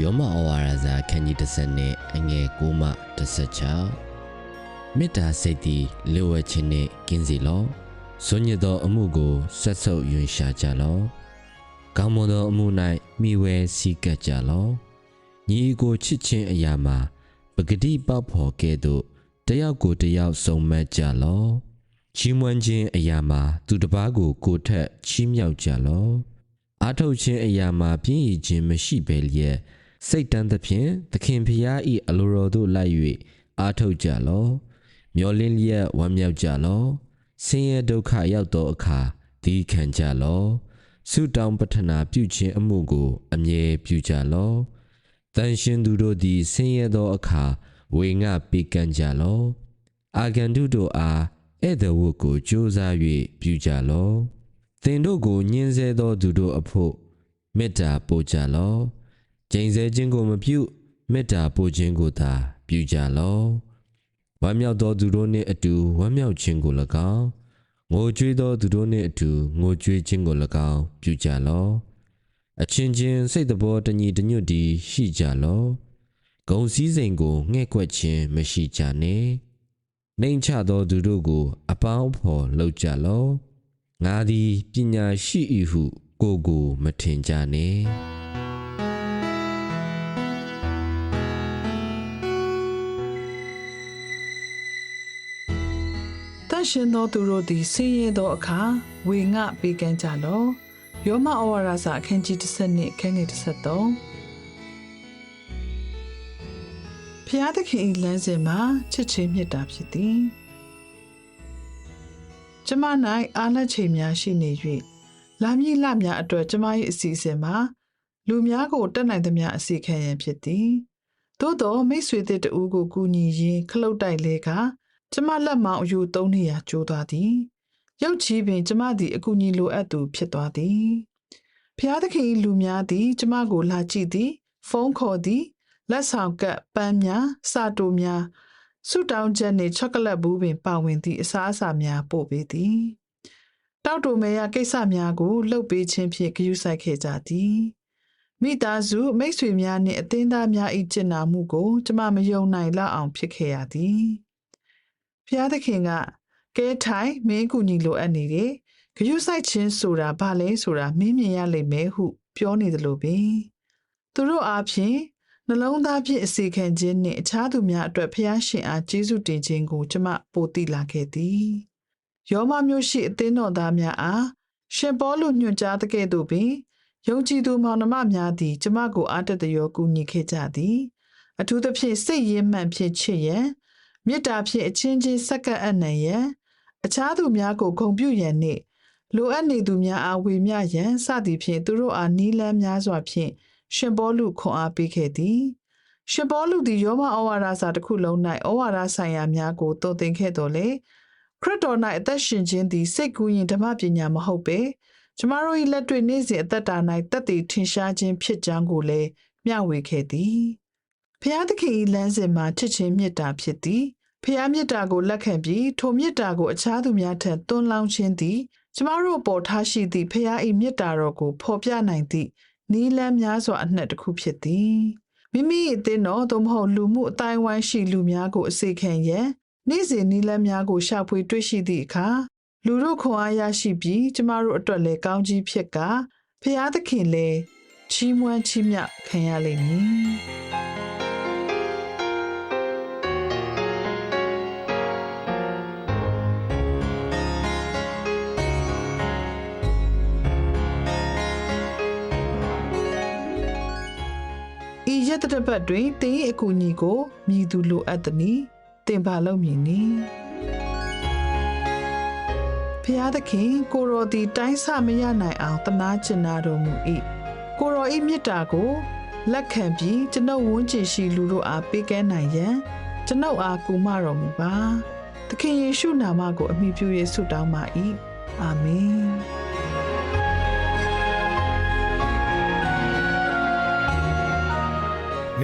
ယောမဩဝါဒစာခန်းကြီး30နဲ့အငယ်9မှ16မေတ္တာစိတ်တည်လျှို့ဝှက်ခြင်းနှင့်ကင်းစီလောဇွညစ်သောအမှုကိုဆက်ဆုပ်ယွင်ရှာကြလောကောင်းမွန်သောအမှု၌မိဝဲစီကပ်ကြလောညီအကိုချစ်ခြင်းအရာမှာပဂတိပေါက်ဖော်ကဲ့သို့တယောက်ကိုတယောက်စုံမက်ကြလောချီးမွမ်းခြင်းအရာမှာသူတစ်ပါးကိုကိုယ်ထက်ချီးမြှောက်ကြလောအာထုတ်ခြင်းအရာမှာပြင်းရည်ခြင်းမရှိဘဲလျက် စိတ်တန်းသဖြင့်သခင်ဖျားဤအလိုတော်သို့လိုက်၍အာထုတ်ကြလော မျောလင်းလျက်ဝမ်းမြောက်ကြလောဆင်းရဲဒုက္ခရောက်သောအခါဒီခံကြလောဆုတောင်းပတ္ထနာပြုခြင်းအမှုကို အမြဲပြုကြလောတန်ရှင်သူတို့သည်ဆင်းရဲသောအခါဝေငှပေးကမ်းကြလောအာဂန္တုတို့အားဧည့်သည်ဝတ်ကိုကြိုးစား၍ပြုကြလောသင်တို့ကိုညှင်းဆဲသောသူတို့အဖို့မေတ္တာပို့ကြလော ကျိန်ဆဲခြင်းကိုမပြုမေတ္တာပို့ခြင်းကိုသာပြုကြလောဝမ်းမြောက်သောသူတို့နှင့်အတူဝမ်းမြောက်ခြင်းကို၎င်းငိုကြွေးသောသူတို့နှင့်အတူငိုကြွေးခြင်းကို၎င်းပြုကြလောအချင်းချင်းစိတ်တဘောတညီတညွတ်တည်ရှိကြလောဂုံစည်းစိမ်ကိုငှဲ့ကွက်ခြင်းမရှိကြနှင့်နှိမ်ချသောသူတို့ကို အပေါင်းအဖော်လုပ်ကြလောငါသည်ပညာရှိ၏ဟုကိုယ်ကိုမထင်ကြနှင့် န့်ရှင်သောသူတို့သည်ဆင်းရဲသောအခါဝေငှပေးကမ်းကြလော့ယောမဩဝါဒစာအခန်းကြီး30နှစ်အခန်းငယ်33ဖျားသခင်၏လမ်းစဉ်မှာချစ်ချင်းမြတ်တာဖြစ်သည်ကျမ၌အားလက်ချိန်များရှိနေ၍လာမည်လများအတွက်ကျမ၏အစီအစဉ်မှာလူများကိုတက်နိုင်သမျှအစီခံရန်ဖြစ်သည်သို့သောမိတ်ဆွေတဲ့တူကိုကူညီရင်းခလုတ်တိုက်လဲက ကျမလက်မောင်အယူသုံးနေရကျိုးသွားသည်ရုတ်ချီးပင်ကျမသည်အကူအညီလိုအပ်သူဖြစ်သွားသည်ဖျားသခင်၏လူများသည် ကျမကိုလာကြည့်သည် ဖုန်းခေါ်သည်လက်ဆောင်ကပ်ပန်းများစာတိုများဆုတောင်းချက်နှင့်ချောကလက်ဘူးပင်ပါဝင်သည့်အစားအစာများပို့ပေးသည်တောက်တူမဲရကိစ္စများကိုလှုပ်ပေးခြင်းဖြင့်ဂရုစိုက်ခဲ့ကြသည်မိသားစုမိတ်ဆွေများနှင့်အသင်းသားများ၏ကျင့်နာမှုကို ကျမမယုံနိုင်လောက်အောင်ဖြစ်ခဲ့ရသည် ဖျားသခင်ကကဲထိုင်မင်းကူညီလိုအပ်နေတယ်။ဂရုစိုက်ခြင်းဆိုတာဘာလဲဆိုတာမင်းမြင်ရလိမ့်မယ်ဟု ပြောနေသလိုပဲ။သူတို့အားဖြင့်နှလုံးသားဖြင့်အစီခံခြင်းနှင့်အခြားသူများအတွက်ဖျားရှင်အားကျေးဇူးတင်ခြင်းကိုကျမပိုသိလာခဲ့သည်။ယောမမျိုးရှိအသင်းတော်သားများအားရှင်ပေါလုညွှန်ကြားတဲ့ကဲ့သို့ပင်ယုံကြည်သူမောင်နှမများသည် ကျမကိုအားတက်တရောကူညီခဲ့ကြသည်။အထူးသဖြင့်စိတ်ရင်းမှန်ဖြင့်ချစ်ရန် မေတ္တာဖြင့်အချင်းချင်းဆက်ကပ်အပ်နိုင်ရန်အခြားသူများကိုဂုဏ်ပြုရန်နှင့်လိုအပ်နေသူများအားဝေမျှရန်စသည်ဖြင့်သူတို့အားနီးလန်းများစွာဖြင့်ရှင်ပေါလုခွန်အားပေးခဲ့သည်ရှင်ပေါလုသည်ယောမဩဝါဒစာတစ်ခုလုံး၌ဩဝါဒဆိုင်ရာများကိုတုံသင်ခဲ့တော်လေခရစ်တော်၌အသက်ရှင်ခြင်းသည်စိတ်ကူးရင်ဓမ္မပညာမဟုတ်ပေကျမတို့၏လက်တွေ့နေ့စဉ်အသက်တာ၌တက်တည်ထင်ရှားခြင်းဖြစ်ကြောင်းကိုလည်းမျှဝေခဲ့သည် ဖျားသခင်၏လမ်းစဉ်မှာချစ်ချင်းမေတ္တာဖြစ်သည်ဖျားမေတ္တာကိုလက်ခံပြီးထိုမေတ္တာကိုအခြားသူများထံသွန်းလောင်းခြင်းသည်ကျမတို့ပေါ်ထားရှိသည့်ဖျား၏မေတ္တာတော်ကိုဖော်ပြနိုင်သည့်နီးလန်းများစွာအနှက်တစ်ခုဖြစ်သည်မိမိအသင်းတော်သို့မဟုတ်လူမှုအတိုင်းဝိုင်းရှိလူများကိုအစေခံရန်နေ့စဉ်နီးလန်းများကိုရှာဖွေတွေ့ရှိသည့်အခါလူတို့ခွန်အားရရှိပြီးကျမတို့အတွက်လည်းကောင်းကြီးဖြစ်ကဖျားသခင်လည်းချီးမွမ်းချီးမြှောက်ခံရလိမ့်မည် ဤရက်တစ်ပတ်တွင်တင်း၏အကူအညီကိုမြည်သူလိုအပ်သည်နီတင်ပါလို့မြည်နီဖဖျားသခင်ကိုရော်ဒီတိုင်းဆမရနိုင်အောင်တနာကျင်နာတော်မူ၏ကိုရော်ဤမေတ္တာကိုလက်ခံပြီးကျွန်ုပ်ဝန်းကျင်ရှိလူတို့အားပေးကမ်းနိုင်ရန်ကျွန်ုပ်အားကူမတော်မူပါသခင်ယေရှုနာမကိုအမိပြု၍ဆုတောင်းပါ၏အာမင်